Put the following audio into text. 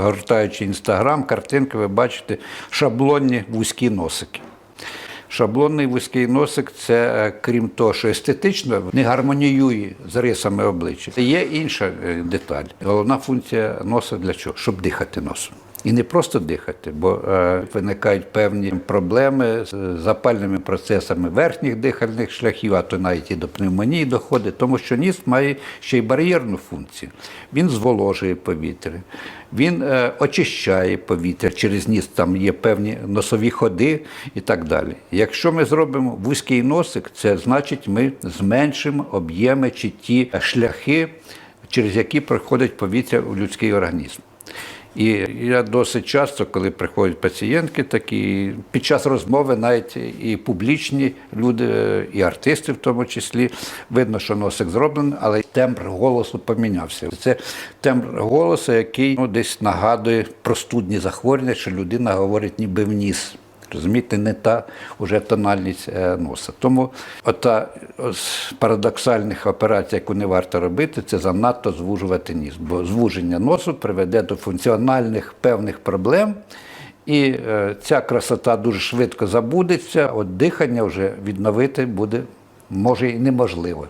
Гортаючи інстаграм, картинки, ви бачите шаблонні вузькі носики. Шаблонний вузький носик це, е, крім того, що естетично не гармоніює з рисами обличчя. Є інша е, деталь. Головна функція носа для чого? Щоб дихати носом. І не просто дихати, бо е, виникають певні проблеми з запальними процесами верхніх дихальних шляхів, а то навіть і до пневмонії доходить, тому що ніс має ще й бар'єрну функцію. Він зволожує повітря, він е, очищає повітря. Через ніс там є певні носові ходи і так далі. Якщо ми зробимо вузький носик, це значить ми зменшимо об'єми чи ті шляхи, через які проходить повітря у людський організм. І я досить часто, коли приходять пацієнтки, такі під час розмови навіть і публічні люди, і артисти в тому числі, видно, що носик зроблений, але тембр голосу помінявся. Це тембр голосу, який ну, десь нагадує простудні захворювання, що людина говорить ніби в ніс. Розумієте, не та вже тональність е, носа. Тому ота з парадоксальних операцій, яку не варто робити, це занадто звужувати ніс. Бо звуження носу приведе до функціональних певних проблем, і е, ця красота дуже швидко забудеться, от дихання вже відновити буде може і неможливо.